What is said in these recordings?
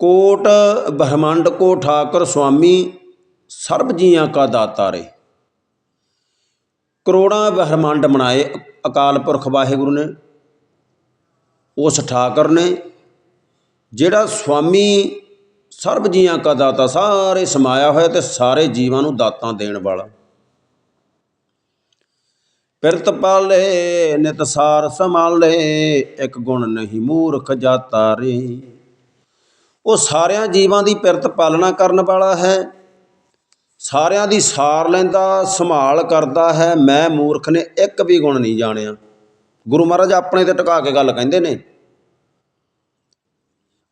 ਕੋਟ ਬ੍ਰਹਮੰਡ ਕੋ ਠਾਕੁਰ ਸੁਆਮੀ, ਸਰਬ ਜੀਆਂ ਕਾ ਦਾਤਾ ਰੇ ਕਰੋੜਾਂ ਬ੍ਰਹਮੰਡ ਬਣਾਏ ਅਕਾਲ ਪੁਰਖ ਵਾਹਿਗੁਰੂ ਨੇ, ਉਸ ਠਾਕੁਰ ਨੇ, ਜਿਹੜਾ ਸੁਆਮੀ, ਸਰਬ ਜੀਆਂ ਕਾ ਦਾਤਾ, ਸਾਰੇ ਸਮਾਇਆ ਹੋਇਆ ਤੇ ਸਾਰੇ ਜੀਵਾਂ ਨੂੰ ਦਾਤਾਂ ਦੇਣ ਵਾਲਾ। ਪਿਰਤ ਪਾਲੇ ਨਿਤਸਾਰ ਸੰਭਾਲੇ, ਇੱਕ ਗੁਣ ਨਹੀਂ ਮੂਰਖ ਜਾਤਾ ਰੇ ਉਹ ਸਾਰਿਆਂ ਜੀਵਾਂ ਦੀ ਪਿਰਤ ਪਾਲਣਾ ਕਰਨ ਵਾਲਾ ਹੈ। ਸਾਰਿਆਂ ਦੀ ਸਾਰ ਲੈਂਦਾ, ਸੰਭਾਲ ਕਰਦਾ ਹੈ। ਮੈਂ ਮੂਰਖ ਨੇ ਇੱਕ ਵੀ ਗੁਣ ਨਹੀਂ ਜਾਣਿਆ। ਗੁਰੂ ਮਹਾਰਾਜ ਆਪਣੇ ਤੇ ਟਿਕਾ ਕੇ ਗੱਲ ਕਹਿੰਦੇ ਨੇ।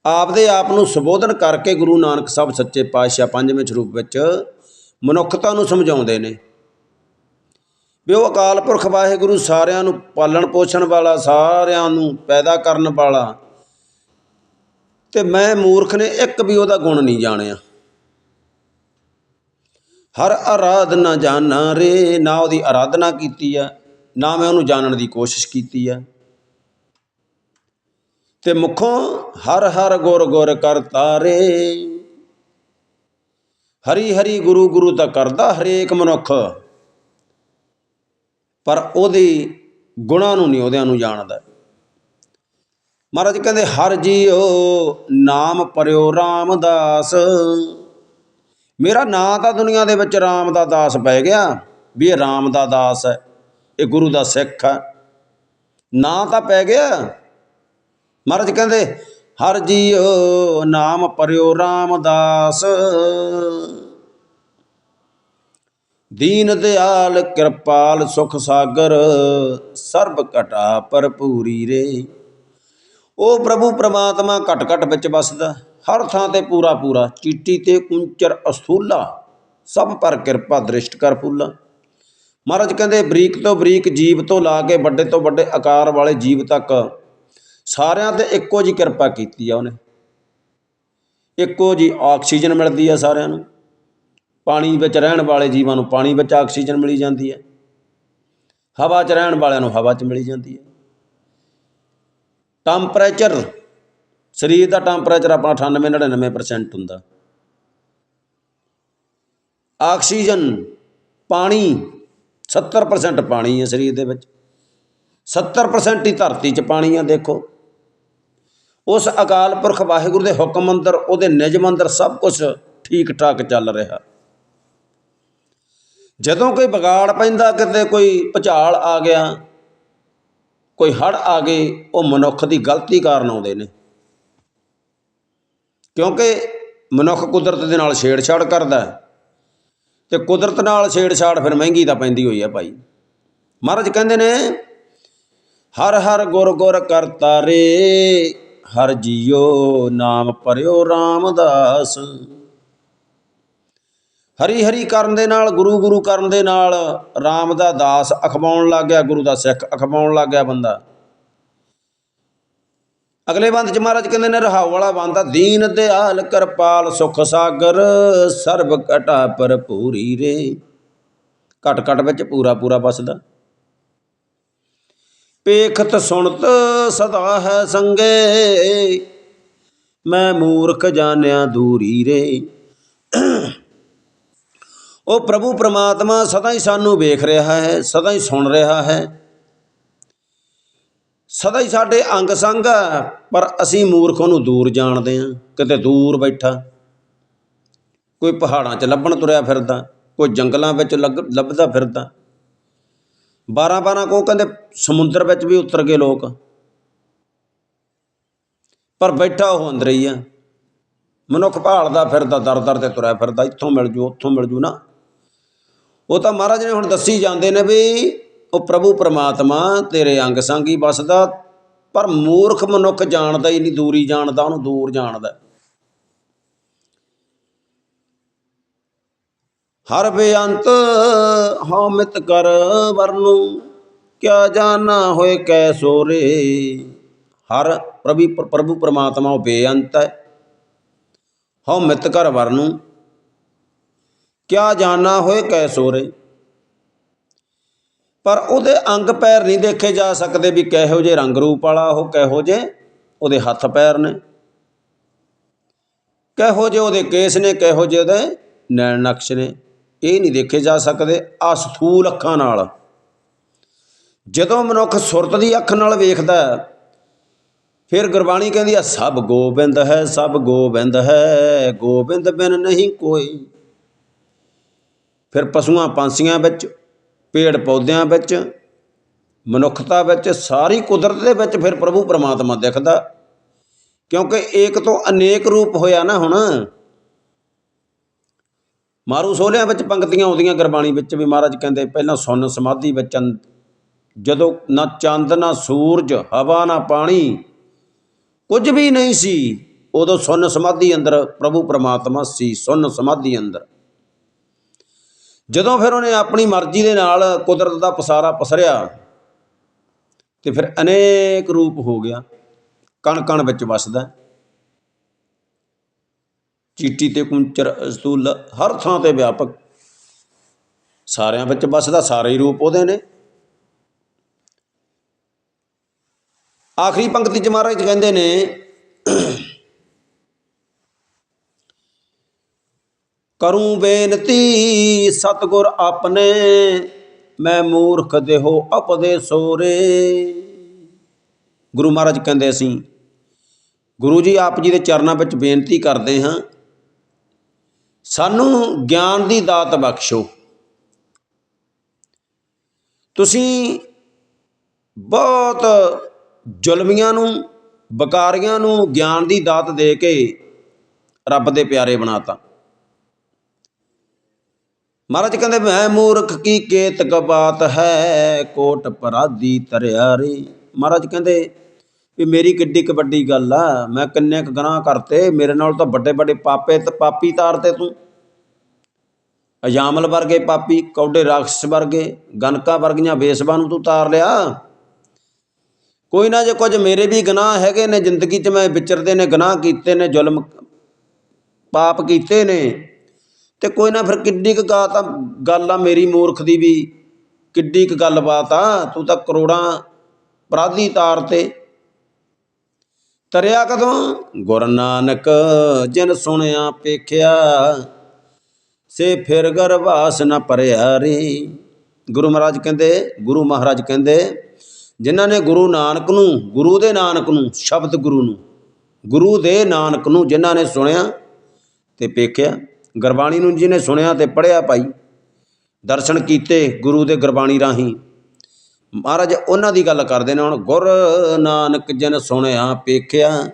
ਆਪਦੇ ਆਪ ਨੂੰ ਸੰਬੋਧਨ ਕਰਕੇ ਗੁਰੂ ਨਾਨਕ ਸਾਹਿਬ ਸੱਚੇ ਪਾਤਸ਼ਾਹ ਪੰਜਵੇਂ ਸਰੂਪ ਵਿੱਚ ਮਨੁੱਖਤਾ ਨੂੰ ਸਮਝਾਉਂਦੇ ਨੇ। ਵੀ ਉਹ ਅਕਾਲ ਪੁਰਖ ਵਾਹਿਗੁਰੂ ਸਾਰਿਆਂ ਨੂੰ ਪਾਲਣ ਪੋਸ਼ਣ ਵਾਲਾ, ਸਾਰਿਆਂ ਨੂੰ ਪੈਦਾ ਕਰਨ ਵਾਲਾ ਤੇ ਮੈਂ ਮੂਰਖ ਨੇ ਇੱਕ ਵੀ ਉਹਦਾ ਗੁਣ ਨਹੀਂ ਜਾਣਿਆ। ਹਰ ਆਰਾਧਨਾ ਜਾਣਾ ਰੇ, ਨਾ ਉਹਦੀ ਆਰਾਧਨਾ ਕੀਤੀ ਆ, ਨਾ ਮੈਂ ਉਹਨੂੰ ਜਾਣਨ ਦੀ ਕੋਸ਼ਿਸ਼ ਕੀਤੀ ਆ। ਤੇ ਮੁਖੋਂ ਹਰ ਹਰ ਗੁਰ ਗੁਰ ਕਰਤਾ ਰੇ। ਹਰੀ ਹਰੀ ਗੁਰੂ ਗੁਰੂ ਤਾਂ ਕਰਦਾ ਹਰੇਕ ਮਨੁੱਖ। ਪਰ ਉਹਦੇ ਗੁਣਾਂ ਨੂੰ ਨਹੀਂ ਉਹਦਿਆਂ ਨੂੰ ਜਾਣਦਾ। ਮਹਾਰਾਜ ਕਹਿੰਦੇ, ਹਰ ਜੀਓ ਨਾਮ ਪਰਿਓ ਰਾਮਦਾਸ। ਮੇਰਾ ਨਾਂ ਤਾਂ ਦੁਨੀਆ ਦੇ ਵਿੱਚ ਰਾਮ ਦਾ ਦਾਸ ਪੈ ਗਿਆ, ਵੀ ਇਹ ਰਾਮ ਦਾ ਦਾਸ ਹੈ, ਇਹ ਗੁਰੂ ਦਾ ਸਿੱਖ ਹੈ। ਨਾਂ ਤਾਂ ਪੈ ਗਿਆ। ਮਹਾਰਾਜ ਕਹਿੰਦੇ, ਹਰ ਜੀਓ ਨਾਮ ਪਰਿਓ ਰਾਮਦਾਸ। ਦੀਨ ਦਿਆਲ ਕਿਰਪਾਲ ਸੁਖ ਸਾਗਰ, ਸਰਬ ਘਟਾ ਭਰਪੂਰੀ ਰੇ। ਉਹ ਪ੍ਰਭੂ ਪ੍ਰਮਾਤਮਾ ਘਟ ਘਟ ਵਿੱਚ ਵਸਦਾ, ਹਰ ਥਾਂ ਤੇ ਪੂਰਾ ਪੂਰਾ, ਚੀਟੀ ਤੇ ਕੁੰਚਰ ਅਸਥੂਲਾ, ਸਭ ਪਰ ਕਿਰਪਾ ਦ੍ਰਿਸ਼ਟ ਕਰ ਫੁੱਲਾ। ਮਹਾਰਾਜ ਕਹਿੰਦੇ, ਬਰੀਕ ਤੋਂ ਬਰੀਕ ਜੀਵ ਤੋਂ ਲਾ ਕੇ ਵੱਡੇ ਤੋਂ ਵੱਡੇ ਆਕਾਰ ਵਾਲੇ ਜੀਵ ਤੱਕ ਸਾਰਿਆਂ ਤੇ ਇੱਕੋ ਜੀ ਕਿਰਪਾ ਕੀਤੀ ਆ ਉਹਨੇ। ਇੱਕੋ ਜੀ ਆਕਸੀਜਨ ਮਿਲਦੀ ਆ ਸਾਰਿਆਂ ਨੂੰ। ਪਾਣੀ ਵਿੱਚ ਰਹਿਣ ਵਾਲੇ ਜੀਵਾਂ ਨੂੰ ਪਾਣੀ ਵਿੱਚ ਆਕਸੀਜਨ ਮਿਲੀ ਜਾਂਦੀ ਹੈ ਹਵਾ 'ਚ ਰਹਿਣ ਵਾਲਿਆਂ ਨੂੰ ਹਵਾ 'ਚ ਮਿਲੀ ਜਾਂਦੀ ਹੈ ਟੈਂਪਰੇਚਰ ਸਰੀਰ ਦਾ ਟੈਂਪਰੇਚਰ ਆਪਣਾ 98 99% ਹੁੰਦਾ। ਆਕਸੀਜਨ ਪਾਣੀ 70% ਪਾਣੀ ਹੈ ਸਰੀਰ ਦੇ ਵਿੱਚ। 70% ਹੀ ਧਰਤੀ 'ਚ ਪਾਣੀ ਆ, ਦੇਖੋ। ਉਸ ਅਕਾਲ ਪੁਰਖ ਵਾਹਿਗੁਰੂ ਦੇ ਹੁਕਮ ਅੰਦਰ, ਉਹਦੇ ਨਿਯਮ ਅੰਦਰ ਸਭ ਕੁਝ ਠੀਕ ਠਾਕ ਚੱਲ ਰਿਹਾ। ਜਦੋਂ ਕੋਈ ਵਿਗਾੜ ਪੈਂਦਾ, ਕਿਤੇ ਕੋਈ ਭੁਚਾਲ ਆ ਗਿਆ ਕੋਈ ਹੜ ਆ ਗਏ ਉਹ ਮਨੁੱਖ ਦੀ ਗਲਤੀ ਕਾਰਨ ਆਉਂਦੇ ਨੇ। ਕਿਉਂਕਿ ਮਨੁੱਖ ਕੁਦਰਤ ਦੇ ਨਾਲ ਛੇੜਛਾੜ ਕਰਦਾ ਹੈ। ਤੇ ਕੁਦਰਤ ਨਾਲ ਛੇੜਛਾੜ ਫਿਰ ਮਹਿੰਗੀ ਤਾਂ ਪੈਂਦੀ ਹੋਈ ਹੈ ਭਾਈ। ਮਹਾਰਾਜ ਕਹਿੰਦੇ ਨੇ, ਹਰ ਹਰ ਗੁਰ ਗੁਰ ਕਰਤਾ ਰੇ, ਹਰ ਜੀਓ ਨਾਮ ਪਰਿਓ ਰਾਮਦਾਸ। ਹਰੀ ਹਰੀ ਕਰਨ ਦੇ ਨਾਲ ਗੁਰੂ ਗੁਰੂ ਕਰਨ ਦੇ ਨਾਲ RAM ਦਾ ਦਾਸ ਅਖਵਾਉਣ ਲੱਗ ਗਿਆ, ਗੁਰੂ ਦਾ ਸਿੱਖ ਅਖਵਾਉਣ ਲੱਗ ਗਿਆ ਬੰਦਾ। ਅਗਲੇ ਬੰਦ ਚ ਮਹਾਰਾਜ ਕਹਿੰਦੇ ਨੇ, ਰਹਾਉ ਵਾਲਾ ਬੰਦਾ ਦੀਨ ਦਿਆਲ ਕਿਰਪਾਲ ਸੁਖ ਸਾਗਰ, ਸਰਬ ਘਟਾ ਭਰਪੂਰੀ ਰੇ। ਘਟ ਘਟ ਵਿੱਚ ਪੂਰਾ ਪੂਰਾ ਬਸਦਾ ਪੇਖਤ ਸੁਣਤ ਸਦਾ ਹੈ ਸੰਗੇ, ਮੈਂ ਮੂਰਖ ਜਾਣਿਆ ਦੂਰੀ ਰੇ। ਉਹ ਪ੍ਰਭੂ ਪ੍ਰਮਾਤਮਾ ਸਦਾ ਹੀ ਸਾਨੂੰ ਵੇਖ ਰਿਹਾ ਹੈ, ਸਦਾ ਹੀ ਸੁਣ ਰਿਹਾ ਹੈ। ਸਦਾ ਹੀ ਸਾਡੇ ਅੰਗ ਸੰਗ ਹੈ ਪਰ ਅਸੀਂ ਮੂਰਖ ਨੂੰ ਦੂਰ ਜਾਣਦੇ ਹਾਂ, ਕਿਤੇ ਦੂਰ ਬੈਠਾ। ਕੋਈ ਪਹਾੜਾਂ 'ਚ ਲੱਭਣ ਤੁਰਿਆ ਫਿਰਦਾ, ਕੋਈ ਜੰਗਲਾਂ ਵਿੱਚ ਲੱਗ- ਲੱਭਦਾ ਫਿਰਦਾ। 12 12 ਕੋ ਕਹਿੰਦੇ ਸਮੁੰਦਰ ਵਿੱਚ ਵੀ ਉਤਰ ਗਏ ਲੋਕ। ਪਰ ਬੈਠਾ ਉਹ ਅੰਦਰ ਹੀ ਆ। ਮਨੁੱਖ ਭਾਲਦਾ ਫਿਰਦਾ ਦਰ ਦਰ ਤੇ ਤੁਰਿਆ ਫਿਰਦਾ, ਇੱਥੋਂ ਮਿਲ ਜੂ, ਉੱਥੋਂ ਮਿਲ ਜੂ ਨਾ। ਉਹ ਤਾਂ ਮਹਾਰਾਜ ਨੇ ਹੁਣ ਦੱਸੀ ਜਾਂਦੇ ਨੇ ਵੀ ਉਹ ਪ੍ਰਭੂ ਪਰਮਾਤਮਾ ਤੇਰੇ ਅੰਗ ਸੰਗ ਹੀ ਬਸਦਾ ਪਰ ਮੂਰਖ ਮਨੁੱਖ ਜਾਣਦਾ ਹੀ ਨਹੀਂ, ਦੂਰੀ ਜਾਣਦਾ, ਉਹਨੂੰ ਦੂਰ ਜਾਣਦਾ। ਹਰ ਬੇਅੰਤ ਹਉ ਮਿਤ ਕਰ ਵਰਨੂ, ਕਿਆ ਜਾਣਾ ਹੋਏ ਕੈ ਸੋਰੇ। ਹਰ ਪ੍ਰਭੂ ਪ੍ਰਭੂ ਪਰਮਾਤਮਾ ਉਹ ਬੇਅੰਤ ਹੈ। ਹਉ ਮਿਤ ਕਰ ਵਰਨੂ ਕਿਆ ਜਾਣਾ ਹੋਏ ਕੈ ਸੋਰੇ। ਪਰ ਉਹਦੇ ਅੰਗ ਪੈਰ ਨਹੀਂ ਦੇਖੇ ਜਾ ਸਕਦੇ ਵੀ ਕਿਹੋ ਜਿਹੇ ਰੰਗ ਰੂਪ ਵਾਲਾ ਉਹ, ਕਿਹੋ ਜਿਹੇ ਉਹਦੇ ਹੱਥ ਪੈਰ ਨੇ। ਕਿਹੋ ਜਿਹੇ ਉਹਦੇ ਕੇਸ ਨੇ, ਕਿਹੋ ਜਿਹੇ ਉਹਦੇ ਨੈਣ ਨਕਸ਼ ਨੇ, ਇਹ ਨਹੀਂ ਦੇਖੇ ਜਾ ਸਕਦੇ ਆ ਸਥੂਲ ਅੱਖਾਂ ਨਾਲ। ਜਦੋਂ ਮਨੁੱਖ ਸੁਰਤ ਦੀ ਅੱਖ ਨਾਲ ਵੇਖਦਾ ਫਿਰ ਗੁਰਬਾਣੀ ਕਹਿੰਦੀ ਆ, ਸਭ ਗੋਬਿੰਦ ਹੈ, ਸਭ ਗੋਬਿੰਦ ਹੈ, ਗੋਬਿੰਦ ਬਿਨ ਨਹੀਂ ਕੋਈ। ਫਿਰ ਪਸ਼ੂਆਂ ਪੰਛੀਆਂ ਵਿੱਚ, ਪੇੜ ਪੌਦਿਆਂ ਵਿੱਚ, ਮਨੁੱਖਤਾ ਵਿੱਚ, ਸਾਰੀ ਕੁਦਰਤ ਦੇ ਵਿੱਚ ਫਿਰ ਪ੍ਰਭੂ ਪਰਮਾਤਮਾ ਦਿਖਦਾ। ਕਿਉਂਕਿ ਏਕ ਤੋਂ ਅਨੇਕ ਰੂਪ ਹੋਇਆ ਨਾ ਹੁਣ। ਮਾਰੂ ਸੋਹਲਿਆਂ ਵਿੱਚ ਪੰਕਤੀਆਂ ਆਉਂਦੀਆਂ, ਗੁਰਬਾਣੀ ਵਿੱਚ ਵੀ ਮਹਾਰਾਜ ਕਹਿੰਦੇ, ਪਹਿਲਾਂ ਸੁੰਨ ਸਮਾਧੀ ਵਿੱਚ ਅੰਦ- ਜਦੋਂ ਨਾ ਚੰਦ, ਨਾ ਸੂਰਜ, ਹਵਾ, ਨਾ ਪਾਣੀ, ਕੁਝ ਵੀ ਨਹੀਂ ਸੀ, ਉਦੋਂ ਸੁੰਨ ਸਮਾਧੀ ਅੰਦਰ ਪ੍ਰਭੂ ਪਰਮਾਤਮਾ ਸੀ, ਸੁੰਨ ਸਮਾਧੀ ਅੰਦਰ। ਜਦੋਂ ਫਿਰ ਉਹਨੇ ਆਪਣੀ ਮਰਜ਼ੀ ਦੇ ਨਾਲ ਕੁਦਰਤ ਦਾ ਪਸਾਰਾ ਪਸਰਿਆ, ਤੇ ਫਿਰ ਅਨੇਕ ਰੂਪ ਹੋ ਗਿਆ। ਕਣ ਕਣ ਵਿੱਚ ਵਸਦਾ ਚੀਟੀ ਤੇ ਕੁੰਚਰ ਅਸਤੂਲ ਹਰ ਥਾਂ ਤੇ ਵਿਆਪਕ। ਸਾਰਿਆਂ ਵਿੱਚ ਵਸਦਾ, ਸਾਰੇ ਹੀ ਰੂਪ ਉਹਦੇ ਨੇ। ਆਖਰੀ ਪੰਕਤੀ ਚ ਮਹਾਰਾਜ ਕਹਿੰਦੇ ਨੇ ਕਰੂੰ ਬੇਨਤੀ, ਸਤਗੁਰ ਆਪਣੇ, ਮੈਂ ਮੂਰਖ ਦੇਹੋ ਅਪਦੇ ਸੋਰੇ। ਗੁਰੂ ਮਹਾਰਾਜ ਕਹਿੰਦੇ ਅਸੀਂ, ਗੁਰੂ ਜੀ ਆਪ ਜੀ ਦੇ ਚਰਨਾਂ ਵਿੱਚ ਬੇਨਤੀ ਕਰਦੇ ਹਾਂ, ਸਾਨੂੰ ਗਿਆਨ ਦੀ ਦਾਤ ਬਖਸ਼ੋ। ਤੁਸੀਂ ਬਹੁਤ ਜ਼ੁਲਮੀਆਂ ਨੂੰ, ਬਕਾਰੀਆਂ ਨੂੰ ਗਿਆਨ ਦੀ ਦਾਤ ਦੇ ਕੇ ਰੱਬ ਦੇ ਪਿਆਰੇ ਬਣਾਤਾ। ਮਹਾਰਾਜ ਕਹਿੰਦੇ, ਮੈਂ ਮੂਰਖ ਕੀ ਕੇਤਕ ਬਾਤ ਹੈ, ਕੋਟ ਪਰਾਦੀ ਤਰਿਆਰੇ। ਮਹਾਰਾਜ ਕਹਿੰਦੇ, ਵੀ ਮੇਰੀ ਕਿੱਡੀ ਕੁ ਵੱਡੀ ਗੱਲ ਆ, ਮੈਂ ਕਿੰਨੇ ਕੁ ਗੁਨਾਹ ਕਰਤੇ, ਮੇਰੇ ਨਾਲ ਤਾਂ ਵੱਡੇ ਵੱਡੇ ਪਾਪੇ ਤੇ, ਪਾਪੀ ਤਾਰਤੇ ਤੂੰ। ਅਜਾਮਲ ਵਰਗੇ ਪਾਪੀ, ਕੌਡੇ ਰਾਖਸ਼ ਵਰਗੇ, ਗਨਕਾ ਵਰਗੀਆਂ ਬੇਸਬਾਂ ਨੂੰ ਤੂੰ ਤਾਰ ਲਿਆ। ਕੋਈ ਨਾ ਜੇ ਕੁਝ ਮੇਰੇ ਵੀ ਗੁਨਾਹ ਹੈਗੇ ਨੇ, ਜ਼ਿੰਦਗੀ 'ਚ ਮੈਂ ਵਿਚਰਦੇ ਨੇ, ਗੁਨਾਹ ਕੀਤੇ ਨੇ, ਜ਼ੁਲਮ ਪਾਪ ਕੀਤੇ ਨੇ ਤੇ ਕੋਈ ਨਾ ਫਿਰ ਕਿੱਡੀ ਕੁ ਗਾ ਤਾਂ ਗੱਲ ਆ ਮੇਰੀ ਮੂਰਖ ਦੀ ਵੀ, ਕਿੱਡੀ ਕੁ ਗੱਲਬਾਤ ਆ, ਤੂੰ ਤਾਂ ਕਰੋੜਾਂ ਅਪਰਾਧੀ ਤਾਰ ਤੇ ਤਰਿਆ ਕਦੋਂ? ਗੁਰ ਨਾਨਕ ਜਿਨ ਸੁਣਿਆ ਪੇਖਿਆ, ਸੇ ਫਿਰ ਗਰਵਾਸ ਨਾ ਭਰਿਆ ਰੇ ਗੁਰੂ ਮਹਾਰਾਜ ਕਹਿੰਦੇ, ਗੁਰੂ ਮਹਾਰਾਜ ਕਹਿੰਦੇ, ਜਿਨ੍ਹਾਂ ਨੇ ਗੁਰੂ ਨਾਨਕ ਨੂੰ, ਗੁਰੂ ਦੇ ਨਾਨਕ ਨੂੰ, ਸ਼ਬਦ ਗੁਰੂ ਨੂੰ, ਗੁਰੂ ਦੇ ਨਾਨਕ ਨੂੰ ਜਿਨ੍ਹਾਂ ਨੇ ਸੁਣਿਆ ਤੇ ਪੇਖਿਆ ਗੁਰਬਾਣੀ ਨੂੰ ਜਿਹਨੇ ਸੁਣਿਆ ਤੇ ਪੜ੍ਹਿਆ ਭਾਈ, ਦਰਸ਼ਨ ਕੀਤੇ ਗੁਰੂ ਦੇ ਗੁਰਬਾਣੀ ਰਾਹੀਂ। ਮਹਾਰਾਜ ਉਹਨਾਂ ਦੀ ਗੱਲ ਕਰਦੇ ਨੇ ਹੁਣ, ਗੁਰ ਨਾਨਕ ਜਨ ਸੁਣਿਆ ਪੇਖਿਆ,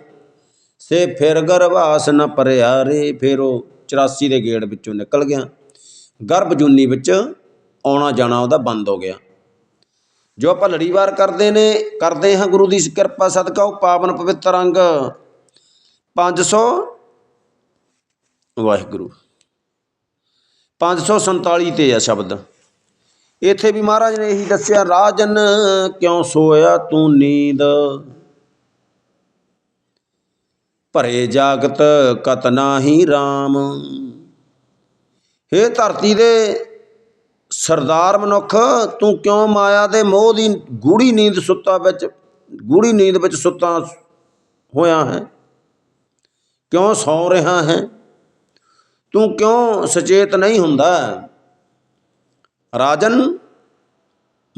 ਸੇ ਫਿਰ ਗਰਵਾਸ ਨ ਭਰਿਆ ਰੇ, ਫਿਰ ਉਹ 84 ਦੇ ਗੇੜ ਵਿੱਚੋਂ ਨਿਕਲ ਗਿਆ। ਗਰਭ ਜੂਨੀ ਵਿੱਚ ਆਉਣਾ ਜਾਣਾ ਉਹਦਾ ਬੰਦ ਹੋ ਗਿਆ। ਜੋ ਆਪਾਂ ਲੜੀਵਾਰ ਕਰਦੇ ਨੇ, ਕਰਦੇ ਹਾਂ ਗੁਰੂ ਦੀ ਕਿਰਪਾ, ਸਦਕਾ ਉਹ ਪਾਵਨ ਪਵਿੱਤਰ ਅੰਗ। 500 ਵਾਹਿਗੁਰੂ। 547 ਤੇ ਆ ਸ਼ਬਦ। ਇੱਥੇ ਵੀ ਮਹਾਰਾਜ ਨੇ ਇਹੀ ਦੱਸਿਆ, ਰਾਜਨ, ਕਿਉਂ ਸੋਇਆ ਤੂੰ ਨੀਂਦ? ਭਰੇ ਜਾਗਤ ਕਤ ਨਾਹੀ RAM ਹੇ ਧਰਤੀ ਦੇ ਸਰਦਾਰ ਮਨੁੱਖ, ਤੂੰ ਕਿਉਂ ਮਾਇਆ ਦੇ ਮੋਹ ਦੀ ਗੂੜੀ ਨੀਂਦ ਸੁੱਤਾ ਵਿੱਚ ਗੂੜੀ ਨੀਂਦ ਵਿੱਚ ਸੁੱਤਾ ਹੋਇਆ ਹੈ? ਕਿਉਂ ਸੌ ਰਿਹਾ ਹੈ? ਤੂੰ ਕਿਉਂ ਸੁਚੇਤ ਨਹੀਂ ਹੁੰਦਾ? ਰਾਜਨ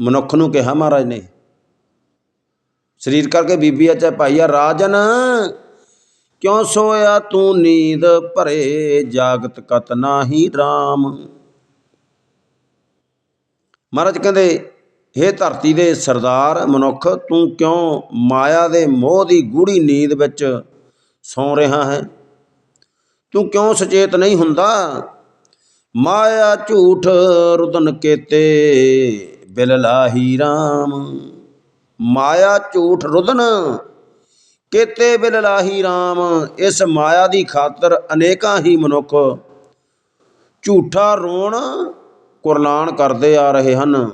ਮਨੁੱਖ ਨੂੰ ਕਿਹਾ ਮਹਾਰਾਜ ਨੇ। ਸਰੀਰ ਕਰਕੇ ਬੀਬੀ ਅੱਛਾ ਭਾਈ ਆ, ਰਾਜਨ ਕਿਉਂ ਸੋਇਆ? ਤੂੰ ਨੀਂਦ ਭਰੇ, ਜਾਗਤ ਕਤ ਨਾਹੀ RAM ਮਹਾਰਾਜ ਕਹਿੰਦੇ, ਹੇ ਧਰਤੀ ਦੇ ਸਰਦਾਰ ਮਨੁੱਖ, ਤੂੰ ਕਿਉਂ ਮਾਇਆ ਦੇ ਮੋਹ ਦੀ ਗੂੜੀ ਨੀਂਦ ਵਿੱਚ ਸੌ ਰਿਹਾ ਹੈ? ਤੂੰ ਕਿਉਂ ਸੁਚੇਤ ਨਹੀਂ ਹੁੰਦਾ? ਮਾਇਆ ਝੂਠ ਰੁਦਨ ਕੇਤੇ, ਬਿਲ ਲਾਹੀ RAM ਮਾਇਆ ਝੂਠ ਰੁਦਨ ਕੇਤੇ, ਬਿਲ ਲਾਹੀ RAM ਇਸ ਮਾਇਆ ਦੀ ਖਾਤਰ ਅਨੇਕਾਂ ਹੀ ਮਨੁੱਖ ਝੂਠਾ ਰੋਣ ਕੁਰਲਾਨ ਕਰਦੇ ਆ ਰਹੇ ਹਨ।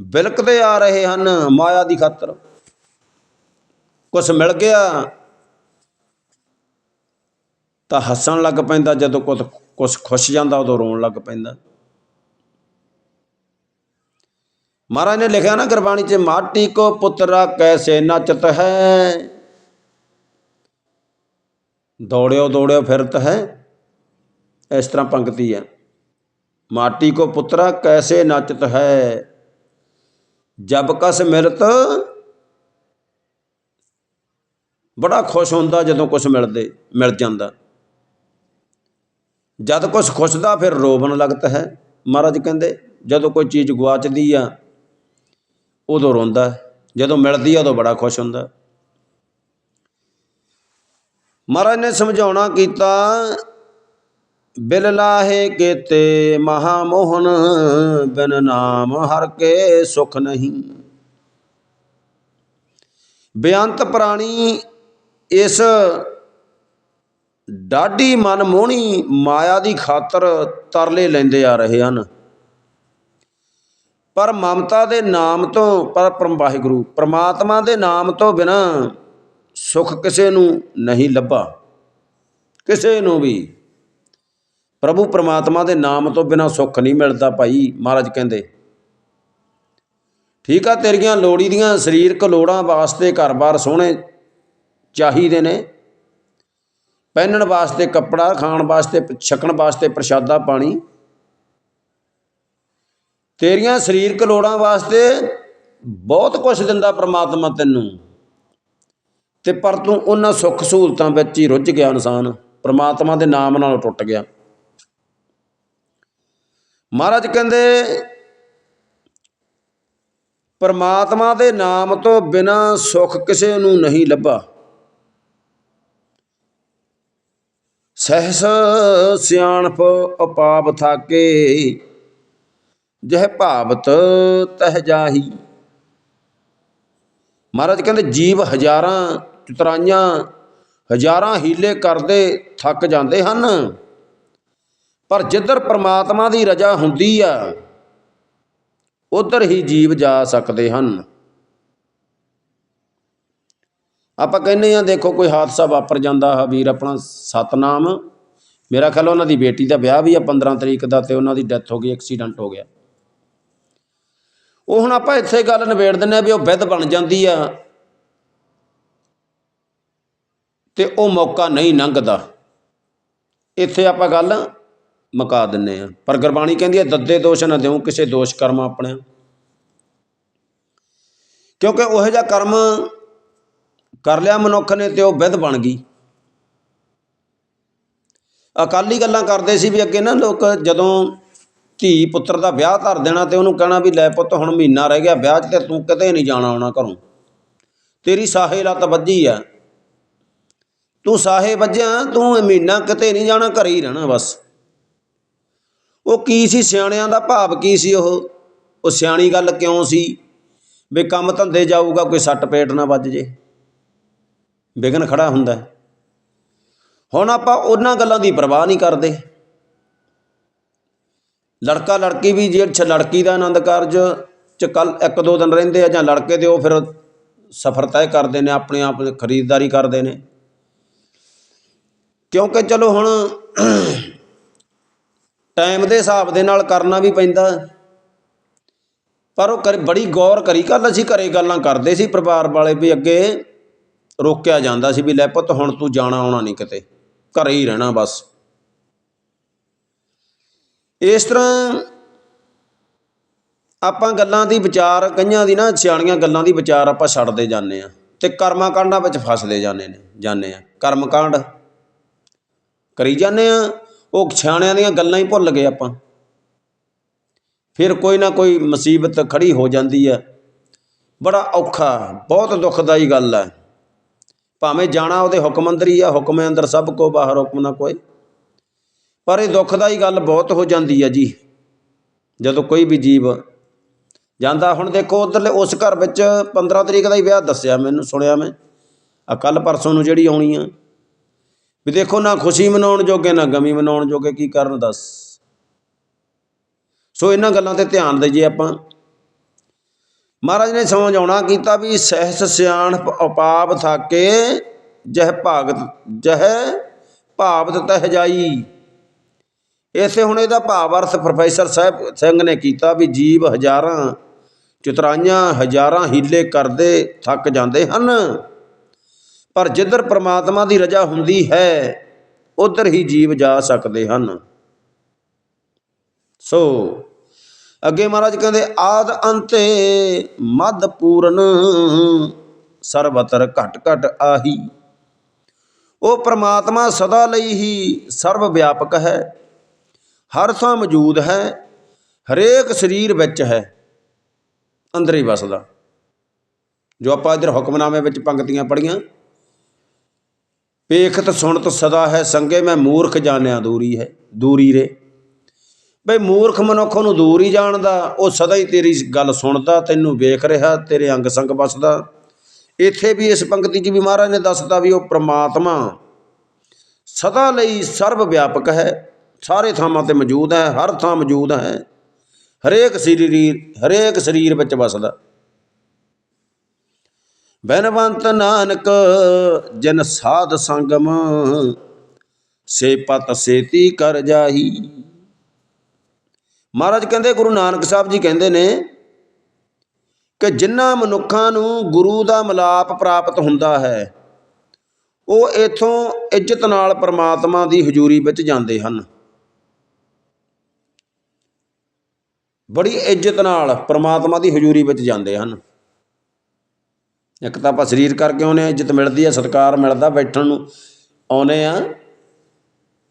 ਬਿਲਕਦੇ ਆ ਰਹੇ ਹਨ ਮਾਇਆ ਦੀ ਖਾਤਰ। ਕੁਛ ਮਿਲ ਗਿਆ ਤਾਂ ਹੱਸਣ ਲੱਗ ਪੈਂਦਾ, ਜਦੋਂ ਕੁਝ ਕੁਛ ਖੁਸ਼ ਜਾਂਦਾ, ਉਦੋਂ ਰੋਣ ਲੱਗ ਪੈਂਦਾ। ਮਹਾਰਾਜ ਨੇ ਲਿਖਿਆ ਨਾ ਗੁਰਬਾਣੀ 'ਚ, ਮਾਟੀ ਕੋ ਪੁੱਤਰਾ ਕੈਸੇ ਨਚਤ ਹੈ? ਦੌੜਿਓ ਦੌੜਿਓ ਫਿਰਤ ਹੈ। ਇਸ ਤਰ੍ਹਾਂ ਪੰਕਤੀ ਹੈ। ਮਾਟੀ ਕੋ ਪੁੱਤਰਾ ਕੈਸੇ ਨਚਤ ਹੈ? ਜਬ ਕਸ ਮਿਲਤ, ਬੜਾ ਖੁਸ਼ ਹੁੰਦਾ ਜਦੋਂ ਕੁਝ ਮਿਲਦੇ, ਮਿਲ ਜਾਂਦਾ। ਜਦ ਕੁਝ ਖੁਸ਼ਦਾ ਫਿਰ ਰੋਵਣ ਲੱਗਦਾ ਹੈ। ਮਹਾਰਾਜ ਕਹਿੰਦੇ, ਜਦੋਂ ਕੋਈ ਚੀਜ਼ ਗਵਾਚਦੀ ਆ, ਉਦੋਂ ਰੋਂਦਾ ਜਦੋਂ ਮਿਲਦੀ ਆ, ਉਦੋਂ ਬੜਾ ਖੁਸ਼ ਹੁੰਦਾ ਮਹਾਰਾਜ ਨੇ ਸਮਝਾਉਣਾ ਕੀਤਾ, ਬਿਲ ਲਾਹੇ ਕੀਤੇ ਮਹਾ ਮੋਹਨ ਬਿਨ ਨਾਮ ਹਰ ਕੇ ਸੁਖ ਨਹੀਂ। ਬੇਅੰਤ ਪ੍ਰਾਣੀ ਇਸ ਡਾਢੀ ਮਨਮੋਹਣੀ ਮਾਇਆ ਦੀ ਖਾਤਰ ਤਰਲੇ ਲੈਂਦੇ ਆ ਰਹੇ ਹਨ। ਪਰ ਮਮਤਾ ਦੇ ਨਾਮ ਤੋਂ, ਪਰ ਪਰਮ ਵਾਹਿਗੁਰੂ, ਪ੍ਰਮਾਤਮਾ ਦੇ ਨਾਮ ਤੋਂ ਬਿਨਾ ਸੁਖ ਕਿਸੇ ਨੂੰ ਨਹੀਂ ਲੱਭਾ। ਕਿਸੇ ਨੂੰ ਵੀ। ਪ੍ਰਭੂ ਪ੍ਰਮਾਤਮਾ ਦੇ ਨਾਮ ਤੋਂ ਬਿਨਾ ਸੁੱਖ ਨਹੀਂ ਮਿਲਦਾ ਭਾਈ, ਮਹਾਰਾਜ ਕਹਿੰਦੇ। ਠੀਕ ਆ, ਤੇਰੀਆਂ ਲੋੜੀ ਦੀਆਂ ਸਰੀਰਕ ਲੋੜਾਂ ਵਾਸਤੇ ਘਰ-ਬਾਰ ਸੋਹਣੇ ਚਾਹੀਦੇ ਨੇ। ਪਹਿਨਣ ਵਾਸਤੇ ਕੱਪੜਾ, ਖਾਣ ਵਾਸਤੇ ਛਕਣ ਵਾਸਤੇ ਪ੍ਰਸ਼ਾਦਾ ਪਾਣੀ। ਤੇਰੀਆਂ ਸਰੀਰਕ ਲੋੜਾਂ ਵਾਸਤੇ ਬਹੁਤ ਕੁਝ ਦਿੰਦਾ ਪ੍ਰਮਾਤਮਾ ਤੈਨੂੰ। ਤੇ ਪਰ ਤੂੰ ਉਹਨਾਂ ਸੁੱਖ ਸਹੂਲਤਾਂ ਵਿੱਚ ਹੀ ਰੁੱਝ ਗਿਆ ਇਨਸਾਨ। ਪ੍ਰਮਾਤਮਾ ਦੇ ਨਾਮ ਨਾਲ ਟੁੱਟ ਗਿਆ। ਮਹਾਰਾਜ ਕਹਿੰਦੇ, ਪਰਮਾਤਮਾ ਦੇ ਨਾਮ ਤੋਂ ਬਿਨਾ ਸੁੱਖ ਕਿਸੇ ਨੂੰ ਨਹੀਂ ਲੱਭਾ। ਸਹਿਸ ਸਿਆਣਪ ਅਪਾਪ ਥਾਕੇ, ਜਹ ਭਾਵਤ ਤਹ ਜਾਹੀ। ਮਹਾਰਾਜ ਕਹਿੰਦੇ, ਜੀਵ ਹਜ਼ਾਰਾਂ ਚਤਰਾਈਆਂ, ਹਜ਼ਾਰਾਂ ਹੀਲੇ ਕਰਦੇ ਥੱਕ ਜਾਂਦੇ ਹਨ। ਪਰ ਜਿੱਧਰ ਪ੍ਰਮਾਤਮਾ ਦੀ ਰਜਾ ਹੁੰਦੀ ਆ, ਉਧਰ ਹੀ ਜੀਵ ਜਾ ਸਕਦੇ ਹਨ। ਆਪਾਂ ਕਹਿੰਦੇ ਆ ਦੇਖੋ ਕੋਈ ਹਾਦਸਾ ਵਾਪਰ ਜਾਂਦਾ ਹੈ, ਵੀਰ ਆਪਣਾ ਸਤਨਾਮ। ਮੇਰਾ ਖਿਆਲ ਉਹਨਾਂ ਦੀ ਬੇਟੀ ਦਾ ਵਿਆਹ ਵੀ ਆ 15 ਤਰੀਕ ਦਾ ਤੇ ਉਹਨਾਂ ਦੀ ਡੈਥ ਹੋ ਗਈ, ਐਕਸੀਡੈਂਟ ਹੋ ਗਿਆ। ਉਹ ਹੁਣ ਆਪਾਂ ਇੱਥੇ ਗੱਲ ਨਿਬੇੜ ਦਿੰਨੇ ਆ ਵੀ ਉਹ ਵਿਧ ਬਣ ਜਾਂਦੀ ਆ ਤੇ ਉਹ ਮੌਕਾ ਨਹੀਂ ਲੰਘਦਾ। ਇੱਥੇ ਆਪਾਂ ਗੱਲ ਮੁਕਾ ਦਿੰਨੇ ਆ ਪਰ ਗੁਰਬਾਣੀ ਕਹਿੰਦੀ ਹੈ, ਦੱਦੇ ਦੋਸ਼ ਨਾ ਦਿਓ, ਕਿਸੇ ਦੋਸ਼ ਕਰਮ ਆਪਣੇ। ਕਿਉਂਕਿ ਉਹ ਜਿਹਾ ਕਰਮ ਕਰ ਲਿਆ ਮਨੁੱਖ ਨੇ ਤੇ ਉਹ ਵਿਧ ਬਣ ਗਈ। ਅਕਾਲੀ ਗੱਲਾਂ ਕਰਦੇ ਸੀ ਵੀ ਅੱਗੇ ਨਾ ਲੋਕ ਜਦੋਂ ਧੀ ਪੁੱਤਰ ਦਾ ਵਿਆਹ ਧਰ ਦੇਣਾ ਤੇ ਉਹਨੂੰ ਕਹਿਣਾ ਵੀ ਲੈ ਪੁੱਤ ਹੁਣ ਮਹੀਨਾ ਰਹਿ ਗਿਆ, ਵਿਆਹ 'ਚ ਤੇ ਤੂੰ ਕਿਤੇ ਨਹੀਂ ਜਾਣਾ ਆਉਣਾ ਘਰੋਂ। ਤੇਰੀ ਸਾਹੇ ਲੱਤ ਵੱਜੀ ਆ। ਤੂੰ ਸਾਹੇ ਵੱਜਿਆ, ਤੂੰ ਮਹੀਨਾ ਕਿਤੇ ਨਹੀਂ ਜਾਣਾ, ਘਰੇ ਹੀ ਰਹਿਣਾ ਬਸ। ਉਹ ਕੀ ਸੀ ਸਿਆਣਿਆਂ ਦਾ ਭਾਵ ਕੀ ਸੀ ਉਹ? ਉਹ ਸਿਆਣੀ ਗੱਲ ਕਿਉਂ ਸੀ? ਵੀ ਕੰਮ ਧੰਦੇ ਜਾਊਗਾ, ਕੋਈ ਸੱਟ ਪੇਟ ਨਾ ਵੱਜ ਜੇ। ਵਿਗਨ ਖੜਾ ਹੁੰਦਾ ਹੈ। ਹੁਣ ਆਪਾਂ ਉਹਨਾਂ ਗੱਲਾਂ ਦੀ ਪਰਵਾਹ ਨਹੀਂ ਕਰਦੇ। ਲੜਕਾ ਲੜਕੀ ਵੀ ਜੇ ਲੜਕੀ ਦਾ ਆਨੰਦ ਕਾਰਜ ਚ ਕੱਲ ਇੱਕ ਦੋ ਦਿਨ ਰਹਿੰਦੇ ਆ ਜਾਂ ਲੜਕੇ ਦੇ ਉਹ ਫਿਰ ਸਫ਼ਰ ਤੈਅ ਕਰਦੇ ਨੇ, ਆਪਣੇ ਆਪ ਖਰੀਦਦਾਰੀ ਕਰਦੇ ਨੇ। ਕਿਉਂਕਿ ਚਲੋ ਹੁਣ ਟਾਈਮ ਦੇ ਹਿਸਾਬ ਦੇ ਨਾਲ ਕਰਨਾ ਵੀ ਪੈਂਦਾ। ਪਰ ਉਹ ਕਰ, ਬੜੀ ਗੌਰ ਕਰੀ ਕੱਲ ਅਸੀਂ ਘਰੇ ਗੱਲਾਂ ਕਰਦੇ ਸੀ ਪਰਿਵਾਰ ਵਾਲੇ ਵੀ ਅੱਗੇ। ਰੋਕਿਆ ਜਾਂਦਾ ਸੀ ਵੀ ਲੈ ਪੁੱਤ ਹੁਣ ਤੂੰ ਜਾਣਾ ਆਉਣਾ ਨਹੀਂ ਕਿਤੇ, ਘਰੇ ਹੀ ਰਹਿਣਾ ਬਸ। ਇਸ ਤਰ੍ਹਾਂ ਆਪਾਂ ਗੱਲਾਂ ਦੀ ਵਿਚਾਰ, ਕਈਆਂ ਦੀ ਨਾ ਸਿਆਣੀਆਂ ਗੱਲਾਂ ਦੀ ਵਿਚਾਰ ਆਪਾਂ ਛੱਡਦੇ ਜਾਂਦੇ ਆ ਤੇ ਕਰਮਾਂ ਕਾਂਡਾਂ ਵਿੱਚ ਫਸਦੇ ਜਾਂਦੇ ਨੇ, ਜਾਂਦੇ ਆ ਕਰਮ ਕਾਂਡ ਕਰੀ ਜਾਂਦੇ ਆ ਉਹ ਸਿਆਣਿਆਂ ਦੀਆਂ ਗੱਲਾਂ ਹੀ ਭੁੱਲ ਗਏ ਆਪਾਂ। ਫਿਰ ਕੋਈ ਨਾ ਕੋਈ ਮੁਸੀਬਤ ਖੜੀ ਹੋ ਜਾਂਦੀ ਹੈ। ਬੜਾ ਔਖਾ, ਬਹੁਤ ਦੁਖਦਾਈ ਗੱਲ ਹੈ। ਭਾਵੇਂ ਜਾਣਾ ਉਹਦੇ ਹੁਕਮ ਅੰਦਰ ਹੀ ਆ, ਹੁਕਮ ਅੰਦਰ ਸਭ ਕੋ ਬਾਹਰ, ਹੁਕਮ ਨਾ ਕੋਈ। ਪਰ ਇਹ ਦੁਖਦਾਈ ਗੱਲ ਬਹੁਤ ਹੋ ਜਾਂਦੀ ਹੈ ਜੀ। ਜਦੋਂ ਕੋਈ ਵੀ ਜੀਵ ਜਾਂਦਾ, ਹੁਣ ਦੇਖੋ ਉਧਰਲੇ ਉਸ ਘਰ ਵਿੱਚ 15 ਤਰੀਕ ਦਾ ਹੀ ਵਿਆਹ ਦੱਸਿਆ ਮੈਨੂੰ, ਸੁਣਿਆ ਮੈਂ। ਆ ਕੱਲ ਪਰਸੋਂ ਨੂੰ ਜਿਹੜੀ ਆਉਣੀ ਆ। ਵੀ ਦੇਖੋ ਨਾ ਖੁਸ਼ੀ ਮਨਾਉਣ ਜੋਗੇ, ਨਾ ਗਮੀ ਮਨਾਉਣ ਜੋਗੇ, ਕੀ ਕਰਨ ਦੱਸ। ਸੋ ਇਹਨਾਂ ਗੱਲਾਂ ਤੇ ਧਿਆਨ ਦੇਈਏ ਆਪਾਂ। ਮਹਾਰਾਜ ਨੇ ਸਮਝਾਉਣਾ ਕੀਤਾ ਵੀ ਸਹਿਸ ਸਿਆਣ ਉਪਾਪ ਥਾਕੇ, ਜਹ ਭਾਗਤ, ਜਹ ਭਾਵਤ ਤਹ ਜਾਈ। ਇਸੇ ਹੁਣ ਇਹਦਾ ਭਾਵ ਅਰਥ ਪ੍ਰੋਫੈਸਰ ਸਾਹਿਬ ਸਿੰਘ ਨੇ ਕੀਤਾ ਵੀ ਜੀਵ ਹਜ਼ਾਰਾਂ, ਚਤਰਾਈਆਂ ਹਜ਼ਾਰਾਂ ਹੀਲੇ ਕਰਦੇ ਥੱਕ ਜਾਂਦੇ ਹਨ। ਪਰ ਜਿੱਧਰ ਪ੍ਰਮਾਤਮਾ ਦੀ ਰਜ਼ਾ ਹੁੰਦੀ ਹੈ, ਉਧਰ ਹੀ ਜੀਵ ਜਾ ਸਕਦੇ ਹਨ। ਸੋ ਅੱਗੇ ਮਹਾਰਾਜ ਕਹਿੰਦੇ, ਆਦ ਅੰਤੇ ਮਦ ਪੂਰਨ ਸਰਬਤਰ ਘਟ ਘਟ ਆਹੀ। ਉਹ ਪ੍ਰਮਾਤਮਾ ਸਦਾ ਲਈ ਹੀ ਸਰਵ ਵਿਆਪਕ ਹੈ, ਹਰ ਥਾਂ ਮੌਜੂਦ ਹੈ, ਹਰੇਕ ਸਰੀਰ ਵਿੱਚ ਹੈ, ਅੰਦਰ ਹੀ ਵਸਦਾ। ਜੋ ਆਪਾਂ ਇਧਰ ਹੁਕਮਨਾਮੇ ਵਿੱਚ ਪੰਕਤੀਆਂ ਪੜੀਆਂ ਵੇਖਤ ਸੁਣਤ ਸਦਾ ਹੈ, ਸੰਗੇ ਮੈਂ ਮੂਰਖ ਜਾਣਿਆ ਦੂਰੀ ਹੈ, ਦੂਰੀ ਰੇ। ਬਈ ਮੂਰਖ ਮਨੁੱਖ ਨੂੰ ਦੂਰ ਹੀ ਜਾਣਦਾ, ਉਹ ਸਦਾ ਹੀ ਤੇਰੀ ਗੱਲ ਸੁਣਦਾ, ਤੈਨੂੰ ਵੇਖ ਰਿਹਾ, ਤੇਰੇ ਅੰਗ ਸੰਗ ਵਸਦਾ। ਇੱਥੇ ਵੀ ਇਸ ਪੰਕਤੀ 'ਚ ਵੀ ਮਹਾਰਾਜ ਨੇ ਦੱਸਤਾ ਵੀ ਉਹ ਪ੍ਰਮਾਤਮਾ ਸਦਾ ਲਈ ਸਰਵ ਵਿਆਪਕ ਹੈ, ਸਾਰੇ ਥਾਵਾਂ ਤੇ ਮੌਜੂਦ ਹੈ, ਹਰ ਥਾਂ ਮੌਜੂਦ ਹੈ, ਹਰੇਕ ਸਰੀਰ ਹਰੇਕ ਸਰੀਰ ਵਿੱਚ ਵਸਦਾ। ਬੈਨਵੰਤ ਨਾਨਕ, ਜਨ ਸਾਧ ਸੰਗਮ, ਸੇ ਪਤ ਸੇਤੀ ਕਰ ਜਾਹੀ। ਮਹਾਰਾਜ ਕਹਿੰਦੇ, ਗੁਰੂ ਨਾਨਕ ਸਾਹਿਬ ਜੀ ਕਹਿੰਦੇ ਨੇ ਕਿ ਜਿਨ੍ਹਾਂ ਮਨੁੱਖਾਂ ਨੂੰ ਗੁਰੂ ਦਾ ਮਿਲਾਪ ਪ੍ਰਾਪਤ ਹੁੰਦਾ ਹੈ, ਉਹ ਇਥੋਂ ਇੱਜ਼ਤ ਨਾਲ ਪਰਮਾਤਮਾ ਦੀ ਹਜ਼ੂਰੀ ਵਿੱਚ ਜਾਂਦੇ ਹਨ। ਬੜੀ ਇੱਜ਼ਤ ਨਾਲ ਪਰਮਾਤਮਾ ਦੀ ਹਜ਼ੂਰੀ ਵਿੱਚ ਜਾਂਦੇ ਹਨ। ਇੱਕ ਤਾਂ ਆਪਾਂ ਸਰੀਰ ਕਰਕੇ ਆਉਂਦੇ ਹਾਂ, ਇੱਜ਼ਤ ਮਿਲਦੀ ਹੈ, ਸਤਿਕਾਰ ਮਿਲਦਾ ਬੈਠਣ ਨੂੰ ਆਉਨੇ ਆ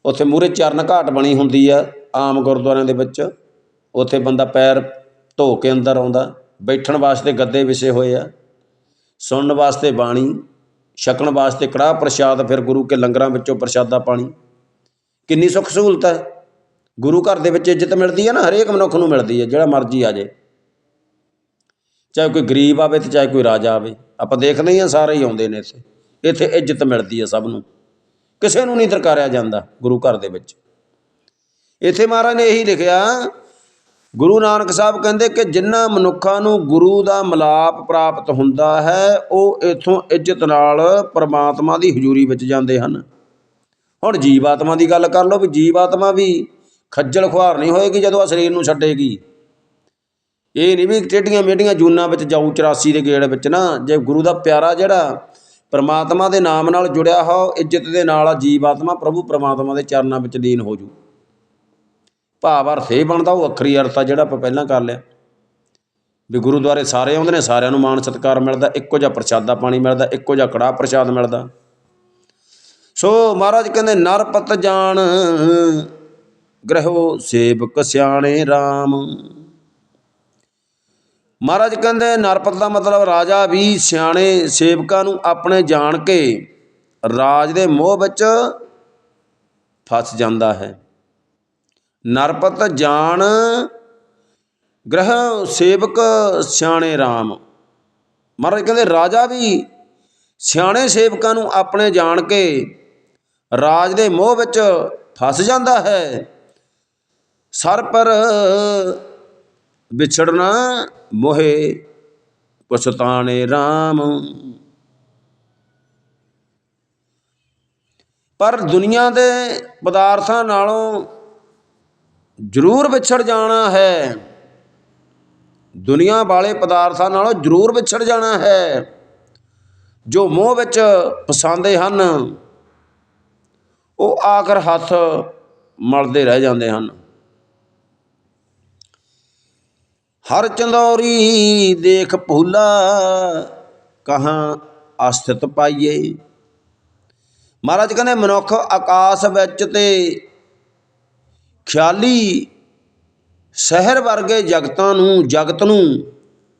ਉੱਥੇ ਮੂਰੇ ਚਰਨ ਘਾਟ ਬਣੀ ਹੁੰਦੀ ਆ, ਆਮ ਗੁਰਦੁਆਰਿਆਂ ਦੇ ਵਿੱਚ। ਉੱਥੇ ਬੰਦਾ ਪੈਰ ਧੋ ਕੇ ਅੰਦਰ ਆਉਂਦਾ, ਬੈਠਣ ਵਾਸਤੇ ਗੱਦੇ ਵਿਛੇ ਹੋਏ ਆ, ਸੁਣਨ ਵਾਸਤੇ ਬਾਣੀ, ਛਕਣ ਵਾਸਤੇ ਕੜਾਹ ਪ੍ਰਸ਼ਾਦ, ਫਿਰ ਗੁਰੂ ਕੇ ਲੰਗਰਾਂ ਵਿੱਚੋਂ ਪ੍ਰਸ਼ਾਦਾ ਪਾਣੀ। ਕਿੰਨੀ ਸੁੱਖ ਸਹੂਲਤ ਹੈ ਗੁਰੂ ਘਰ ਦੇ ਵਿੱਚ ਇੱਜ਼ਤ ਮਿਲਦੀ ਹੈ ਨਾ, ਹਰੇਕ ਮਨੁੱਖ ਨੂੰ ਮਿਲਦੀ ਹੈ ਜਿਹੜਾ ਮਰਜ਼ੀ ਆ ਜੇ। ਚਾਹੇ ਕੋਈ ਗਰੀਬ ਆਵੇ ਤੇ ਚਾਹੇ ਕੋਈ ਰਾਜਾ ਆਵੇ, ਆਪਾਂ ਦੇਖਦੇ ਹੀ ਆ, ਸਾਰੇ ਹੀ ਆਉਂਦੇ ਨੇ ਇੱਥੇ। ਇੱਥੇ ਇੱਜ਼ਤ ਮਿਲਦੀ ਹੈ ਸਭ ਨੂੰ। ਕਿਸੇ ਨੂੰ ਨਹੀਂ ਦਰਕਾਰਿਆ ਜਾਂਦਾ ਗੁਰੂ ਘਰ ਦੇ ਵਿੱਚ। ਇੱਥੇ ਮਹਾਰਾਜ ਨੇ ਇਹੀ ਲਿਖਿਆ ਗੁਰੂ ਨਾਨਕ ਸਾਹਿਬ ਕਹਿੰਦੇ ਕਿ ਜਿਨ੍ਹਾਂ ਮਨੁੱਖਾਂ ਨੂੰ ਗੁਰੂ ਦਾ ਮਿਲਾਪ ਪ੍ਰਾਪਤ ਹੁੰਦਾ ਹੈ, ਉਹ ਇਥੋਂ ਇੱਜ਼ਤ ਨਾਲ ਪਰਮਾਤਮਾ ਦੀ ਹਜ਼ੂਰੀ ਵਿੱਚ ਜਾਂਦੇ ਹਨ। ਹੁਣ ਜੀਵਾਤਮਾ ਦੀ ਗੱਲ ਕਰ ਲਓ ਵੀ ਜੀਵਾਤਮਾ ਵੀ ਖੱਜਲ ਖੁਆਰ ਨਹੀਂ ਹੋਏਗੀ ਜਦੋਂ ਆ ਸਰੀਰ ਨੂੰ ਛੱਡੇਗੀ। ਇਹ ਨਹੀਂ ਵੀ ਟੇਡੀਆਂ ਮੇਡੀਆਂ ਜੂਨਾਂ ਵਿੱਚ ਜਾਊ 84 ਦੇ ਗੇੜ ਵਿੱਚ ਨਾ, ਜੇ ਗੁਰੂ ਦਾ ਪਿਆਰਾ ਜਿਹੜਾ ਪਰਮਾਤਮਾ ਦੇ ਨਾਮ ਨਾਲ ਜੁੜਿਆ ਹੋ ਇੱਜ਼ਤ ਦੇ ਨਾਲ ਆ ਜੀਵਾਤਮਾ ਪ੍ਰਭੂ ਪਰਮਾਤਮਾ ਦੇ ਚਰਨਾਂ ਵਿੱਚ ਲੀਨ ਹੋ ਜੂ। ਭਾਵ ਅਰਥ ਇਹ ਬਣਦਾ, ਉਹ ਅਖਰੀ ਅਰਥ ਆ ਜਿਹੜਾ ਆਪਾਂ ਪਹਿਲਾਂ ਕਰ ਲਿਆ। ਵੀ ਗੁਰਦੁਆਰੇ ਸਾਰੇ ਆਉਂਦੇ ਨੇ, ਸਾਰਿਆਂ ਨੂੰ ਮਾਣ ਸਤਿਕਾਰ ਮਿਲਦਾ, ਇੱਕੋ ਜਿਹਾ ਪ੍ਰਸ਼ਾਦਾ ਪਾਣੀ ਮਿਲਦਾ, ਇੱਕੋ ਜਿਹਾ ਕੜਾਹ ਪ੍ਰਸ਼ਾਦ ਮਿਲਦਾ। ਸੋ ਮਹਾਰਾਜ ਕਹਿੰਦੇ ਨਰਪਤ ਜਾਣ, ਗ੍ਰਹਿਓ ਸੇਵਕ ਸਿਆਣੇ RAM ਮਹਾਰਾਜ ਕਹਿੰਦੇ ਨਰਪਤ ਦਾ ਮਤਲਬ ਰਾਜਾ ਵੀ ਸਿਆਣੇ ਸੇਵਕਾਂ ਨੂੰ ਆਪਣੇ ਜਾਣ ਕੇ ਰਾਜ ਦੇ ਮੋਹ ਵਿੱਚ ਫਸ ਜਾਂਦਾ ਹੈ। ਨਰਪਤ ਜਾਣ ਗ੍ਰਹਿ ਸੇਵਕ ਸਿਆਣੇ RAM ਮਹਾਰਾਜ ਕਹਿੰਦੇ, ਰਾਜਾ ਵੀ ਸਿਆਣੇ ਸੇਵਕਾਂ ਨੂੰ ਆਪਣੇ ਜਾਣ ਕੇ ਰਾਜ ਦੇ ਮੋਹ ਵਿੱਚ ਫਸ ਜਾਂਦਾ ਹੈ। ਸਰ ਪਰ ਵਿਛੜਨਾ ਮੋਹੇ ਪਛਤਾਣੇ RAM ਪਰ ਦੁਨੀਆ ਦੇ ਪਦਾਰਥਾਂ ਨਾਲੋਂ ਜ਼ਰੂਰ ਵਿਛੜ ਜਾਣਾ ਹੈ। ਦੁਨੀਆ ਵਾਲੇ ਪਦਾਰਥਾਂ ਨਾਲੋਂ ਜ਼ਰੂਰ ਵਿਛੜ ਜਾਣਾ ਹੈ। ਜੋ ਮੋਹ ਵਿੱਚ ਫਸਾਉਂਦੇ ਹਨ, ਉਹ ਆਖਰ ਹੱਥ ਮਲਦੇ ਰਹਿ ਜਾਂਦੇ ਹਨ। ਹਰ ਚੰਦੌਰੀ ਦੇਖ ਭੂਲਾ, ਕਹਾਂ ਅਸਥਿਤ ਪਾਈਏ। ਮਹਾਰਾਜ ਕਹਿੰਦੇ, ਮਨੁੱਖ ਆਕਾਸ਼ ਵਿੱਚ ਤੇ ਖਿਆਲੀ ਸ਼ਹਿਰ ਵਰਗੇ ਜਗਤਾਂ ਨੂੰ, ਜਗਤ ਨੂੰ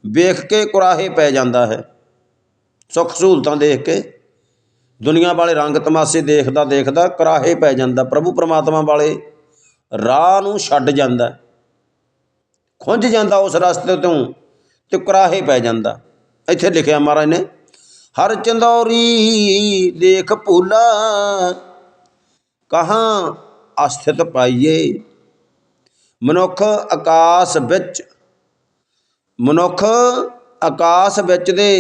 ਵੇਖ ਕੇ ਕੁਰਾਹੇ ਪੈ ਜਾਂਦਾ ਹੈ। ਸੁੱਖ ਸਹੂਲਤਾਂ ਦੇਖ ਕੇ, ਦੁਨੀਆ ਵਾਲੇ ਰੰਗ ਤਮਾਸ਼ੇ ਦੇਖਦਾ ਦੇਖਦਾ ਕੁਰਾਹੇ ਪੈ ਜਾਂਦਾ, ਪ੍ਰਭੂ ਪਰਮਾਤਮਾ ਵਾਲੇ ਰਾਹ ਨੂੰ ਛੱਡ ਜਾਂਦਾ ਖੁੰਝ ਜਾਂਦਾ ਉਸ ਰਸਤੇ ਤੋਂ ਤੇ ਕੁਰਾਹੇ ਪੈ ਜਾਂਦਾ। ਇੱਥੇ ਲਿਖਿਆ ਮਹਾਰਾਜ ਨੇ, ਹਰ ਚੰਦੌਰੀ ਦੇਖ ਭੂਲਾ, ਕਹਾਂ ਅਸਥਿਤ ਪਾਈਏ। ਮਨੁੱਖ ਆਕਾਸ਼ ਵਿੱਚ, ਮਨੁੱਖ ਆਕਾਸ਼ ਵਿੱਚ ਦੇ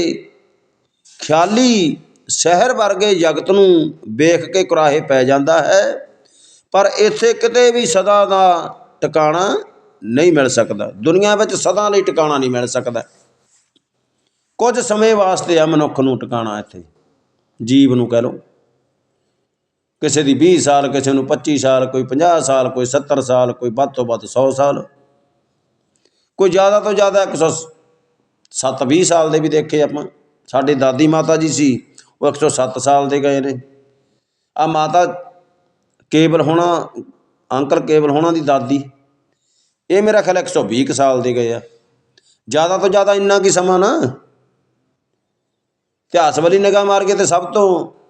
ਖਿਆਲੀ ਸ਼ਹਿਰ ਵਰਗੇ ਜਗਤ ਨੂੰ ਵੇਖ ਕੇ ਕੁਰਾਹੇ ਪੈ ਜਾਂਦਾ ਹੈ, ਪਰ ਇੱਥੇ ਕਿਤੇ ਵੀ ਸਦਾ ਦਾ ਟਿਕਾਣਾ ਨਹੀਂ ਮਿਲ ਸਕਦਾ। ਦੁਨੀਆ ਵਿੱਚ ਸਦਾ ਲਈ ਟਿਕਾਣਾ ਨਹੀਂ ਮਿਲ ਸਕਦਾ। ਕੁਝ ਸਮੇਂ ਵਾਸਤੇ ਆ ਮਨੁੱਖ ਨੂੰ ਟਿਕਾਣਾ ਇੱਥੇ। ਜੀਵ ਨੂੰ ਕਹਿ ਲਓ। ਕਿਸੇ ਦੀ 20 ਸਾਲ, ਕਿਸੇ ਨੂੰ 25 ਸਾਲ, ਕੋਈ 50 ਸਾਲ, ਕੋਈ 70 ਸਾਲ, ਕੋਈ ਵੱਧ ਤੋਂ ਵੱਧ 100 ਸਾਲ। ਕੋਈ ਜ਼ਿਆਦਾ ਤੋਂ ਜ਼ਿਆਦਾ 107 20 ਸਾਲ ਦੇ ਵੀ ਦੇਖੇ ਆਪਾਂ। ਸਾਡੇ ਦਾਦੀ ਮਾਤਾ ਜੀ ਸੀ, ਉਹ 107 ਸਾਲ ਦੇ ਗਏ ਨੇ। ਆ ਮਾਤਾ ਕੇਵਲ ਹੋਣਾ, ਅੰਕਲ ਕੇਵਲ ਹੋਣਾ ਦੀ ਦਾਦੀ। ਇਹ ਮੇਰਾ ਖਿਆਲ 120 ਕੁ ਸਾਲ ਦੇ ਗਏ ਆ। ਜ਼ਿਆਦਾ ਤੋਂ ਜ਼ਿਆਦਾ ਇੰਨਾ ਕੀ ਸਮਾਂ ਨਾ। ਇਤਿਹਾਸ ਵਾਲੀ ਨਿਗਾਹ ਮਾਰ ਕੇ ਤੇ ਸਭ ਤੋਂ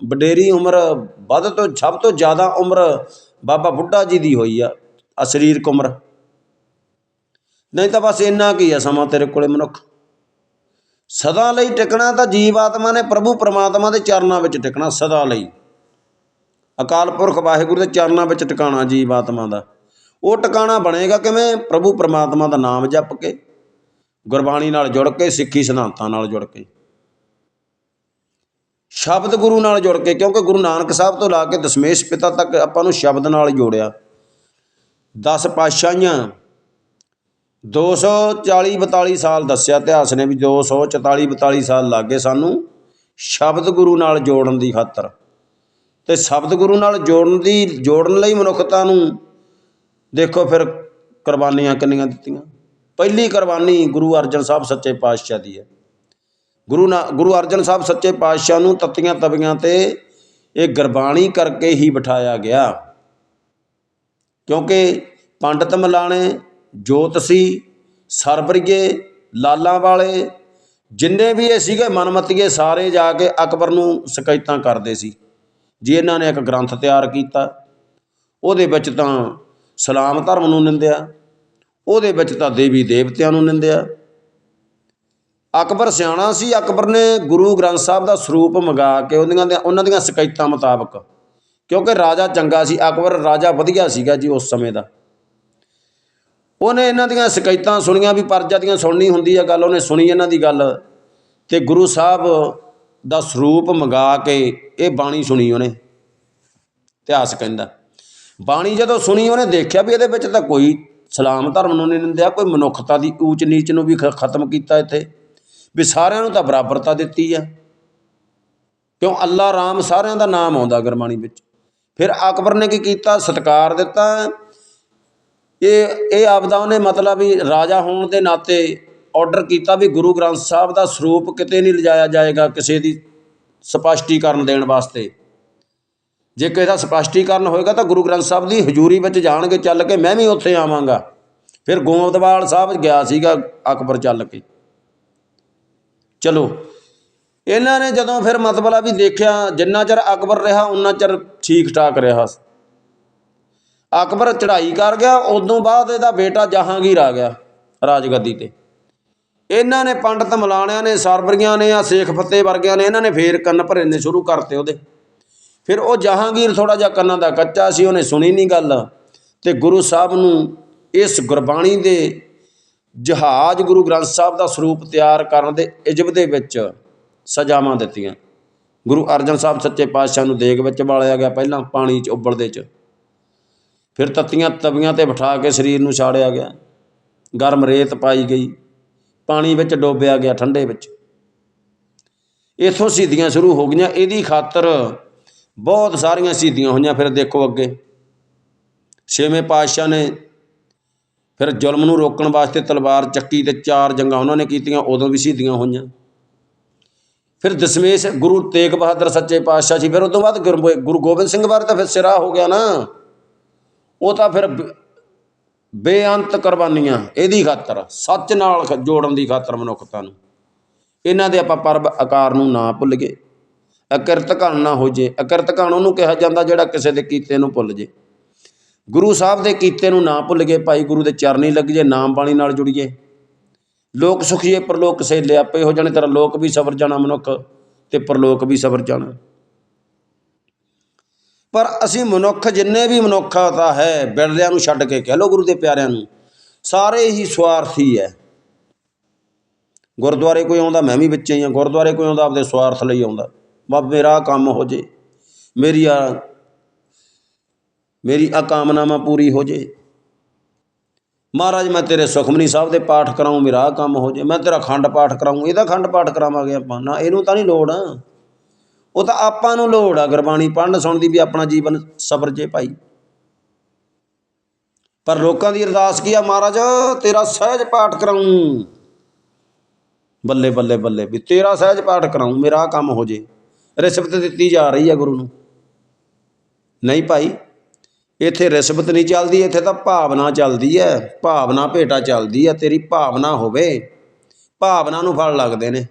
ਵਡੇਰੀ ਉਮਰ, ਵੱਧ ਤੋਂ, ਸਭ ਤੋਂ ਜ਼ਿਆਦਾ ਉਮਰ ਬਾਬਾ ਬੁੱਢਾ ਜੀ ਦੀ ਹੋਈ ਆ ਅਸ਼ਰੀਰਕ ਉਮਰ। ਨਹੀਂ ਤਾਂ ਬਸ ਇੰਨਾ ਕੀ ਆ ਸਮਾਂ ਤੇਰੇ ਕੋਲੇ ਮਨੁੱਖ। ਸਦਾ ਲਈ ਟਿਕਣਾ ਤਾਂ ਜੀਵ ਆਤਮਾ ਨੇ ਪ੍ਰਭੂ ਪਰਮਾਤਮਾ ਦੇ ਚਰਨਾਂ ਵਿੱਚ ਟਿਕਣਾ, ਸਦਾ ਲਈ। ਅਕਾਲ ਪੁਰਖ ਵਾਹਿਗੁਰੂ ਦੇ ਚਰਨਾਂ ਵਿੱਚ ਟਿਕਾਣਾ ਜੀਵ ਆਤਮਾ ਦਾ। ਉਹ ਟਿਕਾਣਾ ਬਣੇਗਾ ਕਿਵੇਂ? ਪ੍ਰਭੂ ਪਰਮਾਤਮਾ ਦਾ ਨਾਮ ਜਪ ਕੇ, ਗੁਰਬਾਣੀ ਨਾਲ ਜੁੜ ਕੇ, ਸਿੱਖੀ ਸਿਧਾਂਤਾਂ ਨਾਲ ਜੁੜ ਕੇ। ਸ਼ਬਦ ਗੁਰੂ ਨਾਲ ਜੁੜ ਕੇ, ਕਿਉਂਕਿ ਗੁਰੂ ਨਾਨਕ ਸਾਹਿਬ ਤੋਂ ਲਾ ਕੇ ਦਸ਼ਮੇਸ਼ ਪਿਤਾ ਤੱਕ ਆਪਾਂ ਨੂੰ ਸ਼ਬਦ ਨਾਲ ਜੋੜਿਆ। 10 ਪਾਤਸ਼ਾਹੀਆਂ 240 42 ਸਾਲ ਦੱਸਿਆ ਇਤਿਹਾਸ ਨੇ ਵੀ 244 42 ਸਾਲ ਲੱਗੇ ਸਾਨੂੰ ਸ਼ਬਦ ਗੁਰੂ ਨਾਲ ਜੋੜਨ ਦੀ ਖਾਤਰ। ਤੇ ਸ਼ਬਦ ਗੁਰੂ ਨਾਲ ਜੋੜਨ ਦੀ, ਜੋੜਨ ਲਈ ਮਨੁੱਖਤਾ ਨੂੰ ਦੇਖੋ ਫਿਰ ਕੁਰਬਾਨੀਆਂ ਕਿੰਨੀਆਂ ਦਿੱਤੀਆਂ। ਪਹਿਲੀ ਕੁਰਬਾਨੀ ਗੁਰੂ ਅਰਜਨ ਸਾਹਿਬ ਸੱਚੇ ਪਾਤਸ਼ਾਹ ਦੀ ਹੈ। ਗੁਰੂ ਨਾ, ਗੁਰੂ ਅਰਜਨ ਸਾਹਿਬ ਸੱਚੇ ਪਾਤਸ਼ਾਹ ਨੂੰ ਤੱਤੀਆਂ ਤਵੀਆਂ ਤੇ ਇਹ ਗੁਰਬਾਣੀ ਕਰਕੇ ਹੀ ਬਿਠਾਇਆ ਗਿਆ। ਕਿਉਂਕਿ ਪੰਡਤ ਮਲਾਣੇ ਜੋਤਸੀ ਸਰਬਰੀਏ ਲਾਲਾਂ ਵਾਲੇ, ਜਿੰਨੇ ਵੀ ਇਹ ਸੀਗੇ ਮਨਮਤੀਏ ਸਾਰੇ ਜਾ ਕੇ ਅਕਬਰ ਨੂੰ ਸ਼ਿਕਾਇਤਾਂ ਕਰਦੇ ਸੀ, ਜੀ ਇਹਨਾਂ ਨੇ ਇੱਕ ਗ੍ਰੰਥ ਤਿਆਰ ਕੀਤਾ। ਉਹਦੇ ਵਿੱਚ ਤਾਂ ਸਲਾਮ ਧਰਮ ਨੂੰ ਨਿੰਦਿਆ, ਉਹਦੇ ਵਿੱਚ ਤਾਂ ਦੇਵੀ ਦੇਵਤਿਆਂ ਨੂੰ ਨਿੰਦਿਆ ਅਕਬਰ ਸਿਆਣਾ ਸੀ, ਅਕਬਰ ਨੇ ਗੁਰੂ ਗ੍ਰੰਥ ਸਾਹਿਬ ਦਾ ਸਰੂਪ ਮੰਗਾ ਕੇ ਉਹਦੀਆਂ ਦੇ ਉਹਨਾਂ ਦੀਆਂ ਸ਼ਿਕਾਇਤਾਂ ਮੁਤਾਬਕ, ਕਿਉਂਕਿ ਰਾਜਾ ਚੰਗਾ ਸੀ, ਅਕਬਰ ਰਾਜਾ ਵਧੀਆ ਸੀਗਾ ਜੀ ਉਸ ਸਮੇਂ ਦਾ। ਉਹਨੇ ਇਹਨਾਂ ਦੀਆਂ ਸ਼ਿਕਾਇਤਾਂ ਸੁਣੀਆਂ ਵੀ ਪਰਜਾ ਦੀਆਂ ਸੁਣਨੀ ਹੁੰਦੀ ਆ ਗੱਲ, ਉਹਨੇ ਸੁਣੀ ਇਹਨਾਂ ਦੀ ਗੱਲ ਤੇ ਗੁਰੂ ਸਾਹਿਬ ਦਾ ਸਰੂਪ ਮੰਗਾ ਕੇ ਇਹ ਬਾਣੀ ਸੁਣੀ ਉਹਨੇ, ਇਤਿਹਾਸ ਕਹਿੰਦਾ। ਬਾਣੀ ਜਦੋਂ ਸੁਣੀ ਉਹਨੇ ਦੇਖਿਆ ਵੀ ਇਹਦੇ ਵਿੱਚ ਤਾਂ ਕੋਈ ਸਲਾਮ ਧਰਮ ਨੂੰ ਨਹੀਂ ਨਿੰਦਿਆ ਕੋਈ ਮਨੁੱਖਤਾ ਦੀ ਊਚ ਨੀਚ ਨੂੰ ਵੀ ਖ- ਖਤਮ ਕੀਤਾ ਇੱਥੇ। ਵੀ ਸਾਰਿਆਂ ਨੂੰ ਤਾਂ ਬਰਾਬਰਤਾ ਦਿੱਤੀ ਆ। ਕਿਉਂ? ਅੱਲਾ ਰਾਮ ਸਾਰਿਆਂ ਦਾ ਨਾਮ ਆਉਂਦਾ ਗੁਰਬਾਣੀ ਵਿੱਚ। ਫਿਰ ਅਕਬਰ ਨੇ ਕੀ ਕੀਤਾ? ਸਤਕਾਰ ਦਿੱਤਾ। ਇਹ ਇਹ ਆਪਦਾ ਉਹਨੇ ਮਤਲਬ ਵੀ ਰਾਜਾ ਹੋਣ ਦੇ ਨਾਤੇ ਆਰਡਰ ਕੀਤਾ ਵੀ ਗੁਰੂ ਗ੍ਰੰਥ ਸਾਹਿਬ ਦਾ ਸਰੂਪ ਕਿਤੇ ਨਹੀਂ ਲਿਜਾਇਆ ਜਾਏਗਾ ਕਿਸੇ ਦੀ ਸਪਸ਼ਟੀਕਰਨ ਦੇਣ ਵਾਸਤੇ। ਜੇ ਕਿਸੇ ਦਾ ਸਪਸ਼ਟੀਕਰਨ ਹੋਏਗਾ ਤਾਂ ਗੁਰੂ ਗ੍ਰੰਥ ਸਾਹਿਬ ਦੀ ਹਜ਼ੂਰੀ ਵਿੱਚ ਜਾਣਗੇ, ਚੱਲ ਕੇ ਮੈਂ ਵੀ ਉੱਥੇ ਆਵਾਂਗਾ। ਫਿਰ ਗੋਬਿੰਦਵਾਲ ਸਾਹਿਬ ਗਿਆ ਸੀਗਾ ਅਕਬਰ ਚੱਲ ਕੇ। ਚਲੋ। ਇਹਨਾਂ ਨੇ ਜਦੋਂ ਫਿਰ ਮਤਲਬ ਵੀ ਦੇਖਿਆ, ਜਿੰਨਾ ਚਿਰ ਅਕਬਰ ਰਿਹਾ, ਉਨਾ ਚਿਰ ਠੀਕ ਠਾਕ ਰਿਹਾ ਅਕਬਰ ਚੜ੍ਹਾਈ ਕਰ ਗਿਆ, ਉਦੋਂ ਬਾਅਦ ਇਹਦਾ ਬੇਟਾ ਜਹਾਂਗੀਰ ਆ ਗਿਆ ਰਾਜਗੱਦੀ ਤੇ। ਇਹਨਾਂ ਨੇ ਪੰਡਤ ਮਲਾਣਿਆਂ ਨੇ ਸਰਬਰੀਆਂ ਨੇ ਆ ਸੇਖ ਫੱਤੇ ਵਰਗਿਆਂ ਨੇ, ਇਹਨਾਂ ਨੇ ਫੇਰ ਕੰਨ ਭਰਨੇ ਸ਼ੁਰੂ ਕਰਤੇ ਉਹਦੇ। ਫਿਰ ਉਹ ਜਹਾਂਗੀਰ ਥੋੜਾ ਜਿਹਾ ਕੰਨਾਂ ਦਾ ਕੱਚਾ ਸੀ, ਉਹਨੇ ਸੁਣੀ ਨਹੀਂ ਗੱਲ। ਤੇ ਗੁਰੂ ਸਾਹਿਬ ਨੂੰ ਇਸ ਗੁਰਬਾਣੀ ਦੇ ਜਹਾਜ਼ ਗੁਰੂ ਗ੍ਰੰਥ ਸਾਹਿਬ ਦਾ ਸਰੂਪ ਤਿਆਰ ਕਰਨ ਦੇ ਇਜਬ ਦੇ ਵਿੱਚ ਸਜ਼ਾਵਾਂ ਦਿੱਤੀਆਂ। ਗੁਰੂ ਅਰਜਨ ਸਾਹਿਬ ਸੱਚੇ ਪਾਤਸ਼ਾਹ ਨੂੰ ਦੇਗ ਵਿੱਚ ਬਾਲਿਆ ਗਿਆ ਪਹਿਲਾਂ ਪਾਣੀ 'ਚ ਉਬਲਦੇ 'ਚ। ਫਿਰ ਤੱਤੀਆਂ ਤਵੀਆਂ ਤੇ ਬਿਠਾ ਕੇ ਸਰੀਰ ਨੂੰ ਛਾੜਿਆ ਗਿਆ। ਗਰਮ ਰੇਤ ਪਾਈ ਗਈ। ਪਾਣੀ ਵਿੱਚ ਡੋਬਿਆ ਗਿਆ ਠੰਡੇ ਵਿੱਚ। ਇਥੋਂ ਸਿੱਧੀਆਂ ਸ਼ੁਰੂ ਹੋ ਗਈਆਂ। ਇਹਦੀ ਖਾਤਰ ਬਹੁਤ ਸਾਰੀਆਂ ਸਿੱਧੀਆਂ ਹੋਈਆਂ। ਫਿਰ ਦੇਖੋ ਅੱਗੇ। ਛੇਵੇਂ ਪਾਤਸ਼ਾਹ ਨੇ ਫਿਰ ਜ਼ੁਲਮ ਨੂੰ ਰੋਕਣ ਵਾਸਤੇ ਤਲਵਾਰ ਚੱਕੀ ਤੇ ਚਾਰ ਜੰਗਾਂ ਉਹਨਾਂ ਨੇ ਕੀਤੀਆਂ, ਉਦੋਂ ਵੀ ਸ਼ਹੀਦੀਆਂ ਹੋਈਆਂ। ਫਿਰ ਦਸ਼ਮੇਸ਼ ਗੁਰੂ ਤੇਗ ਬਹਾਦਰ ਸੱਚੇ ਪਾਤਸ਼ਾਹ ਜੀ, ਫਿਰ ਉਸ ਤੋਂ ਬਾਅਦ ਗੁਰੂ ਗੁਰੂ ਗੋਬਿੰਦ ਸਿੰਘ ਬਾਰੇ ਤਾਂ ਫਿਰ ਸਿਰਾ ਹੋ ਗਿਆ ਨਾ। ਉਹ ਤਾਂ ਫਿਰ ਬੇਅੰਤ ਕੁਰਬਾਨੀਆਂ, ਇਹਦੀ ਖਾਤਰ, ਸੱਚ ਨਾਲ ਜੋੜਨ ਦੀ ਖਾਤਰ ਮਨੁੱਖਤਾ ਨੂੰ। ਇਹਨਾਂ ਦੇ ਆਪਾਂ ਪਰਬ ਆਕਾਰ ਨੂੰ ਨਾ ਭੁੱਲ ਗਏ। ਅਕਿਰਤ ਘਣ ਨਾ ਹੋ ਜੇ। ਅਕਿਰਤ ਘਣ ਉਹਨੂੰ ਕਿਹਾ ਜਾਂਦਾ ਜਿਹੜਾ ਕਿਸੇ ਦੇ ਕੀਤੇ ਨੂੰ ਭੁੱਲ ਜੇ। ਗੁਰੂ ਸਾਹਿਬ ਦੇ ਕੀਤੇ ਨੂੰ ਨਾ ਭੁੱਲ ਗਏ, ਭਾਈ ਗੁਰੂ ਦੇ ਚਰਨੀ ਲੱਗ ਜੇ, ਨਾਮ ਬਾਣੀ ਨਾਲ ਜੁੜੀਏ। ਲੋਕ ਸੁਖੀਏ ਪਰਲੋਕ ਸੇਲੇ, ਆਪੇ ਹੋ ਜਾਣੇ ਤੇਰਾ ਲੋਕ ਵੀ ਸਬਰ ਜਾਣਾ ਮਨੁੱਖ ਤੇ ਪਰਲੋਕ ਵੀ ਸਬਰ ਜਾਣਾ। ਪਰ ਅਸੀਂ ਮਨੁੱਖ ਜਿੰਨੇ ਵੀ ਮਨੁੱਖਤਾ ਹੈ ਬਿਰਲਿਆਂ ਨੂੰ ਛੱਡ ਕੇ ਕਹਿ ਲੋ ਗੁਰੂ ਦੇ ਪਿਆਰਿਆਂ ਨੂੰ, ਸਾਰੇ ਹੀ ਸਵਾਰਥੀ ਹੈ ਗੁਰਦੁਆਰੇ ਕੋਈ ਆਉਂਦਾ, ਮੈਂ ਵੀ ਵਿੱਚ ਹੀ ਹਾਂ ਗੁਰਦੁਆਰੇ ਕੋਈ ਆਉਂਦਾ, ਆਪਦੇ ਸਵਾਰਥ ਲਈ ਆਉਂਦਾ। ਬਾ ਮੇਰਾ ਕੰਮ ਹੋ ਜੇ, ਮੇਰੀ ਆ ਮੇਰੀ ਆ ਕਾਮਨਾਵਾਂ ਪੂਰੀ ਹੋ ਜੇ। ਮਹਾਰਾਜ, ਮੈਂ ਤੇਰੇ ਸੁਖਮਨੀ ਸਾਹਿਬ ਦੇ ਪਾਠ ਕਰਾਉਂ ਮੇਰਾ ਕੰਮ ਹੋ ਜੇ। ਮੈਂ ਤੇਰਾ ਖੰਡ ਪਾਠ ਕਰਾਉਂ ਇਹਦਾ ਖੰਡ ਪਾਠ ਕਰਾਵਾਂਗੇ ਆਪਾਂ। ਨਾ, ਇਹਨੂੰ ਤਾਂ ਨਹੀਂ ਲੋੜ। ਉਹ ਤਾਂ ਆਪਾਂ ਨੂੰ ਲੋੜ ਆ ਗੁਰਬਾਣੀ ਪੜ੍ਹਨ ਸੁਣਨ ਦੀ ਵੀ ਆਪਣਾ ਜੀਵਨ ਸਬਰ ਜੇ ਭਾਈ। ਪਰ ਲੋਕਾਂ ਦੀ ਅਰਦਾਸ ਕੀ ਆ, ਮਹਾਰਾਜ? ਤੇਰਾ ਸਹਿਜ ਪਾਠ ਕਰਾਉਂ ਬੱਲੇ ਬੱਲੇ ਬੱਲੇ, ਵੀ ਤੇਰਾ ਸਹਿਜ ਪਾਠ ਕਰਾਉਂ ਮੇਰਾ ਕੰਮ ਹੋ ਜੇ। ਰਿਸ਼ਵਤ ਦਿੱਤੀ ਜਾ ਰਹੀ ਆ ਗੁਰੂ ਨੂੰ। ਨਹੀਂ ਭਾਈ ਇੱਥੇ ਰਿਸ਼ਵਤ ਨਹੀਂ ਚੱਲਦੀ, ਇੱਥੇ ਤਾਂ ਭਾਵਨਾ ਚੱਲਦੀ ਹੈ, ਭਾਵਨਾ ਭੇਟਾ ਚੱਲਦੀ ਹੈ, ਤੇਰੀ ਭਾਵਨਾ ਹੋਵੇ, ਭਾਵਨਾ ਨੂੰ ਫਲ ਲੱਗਦੇ ਨੇ।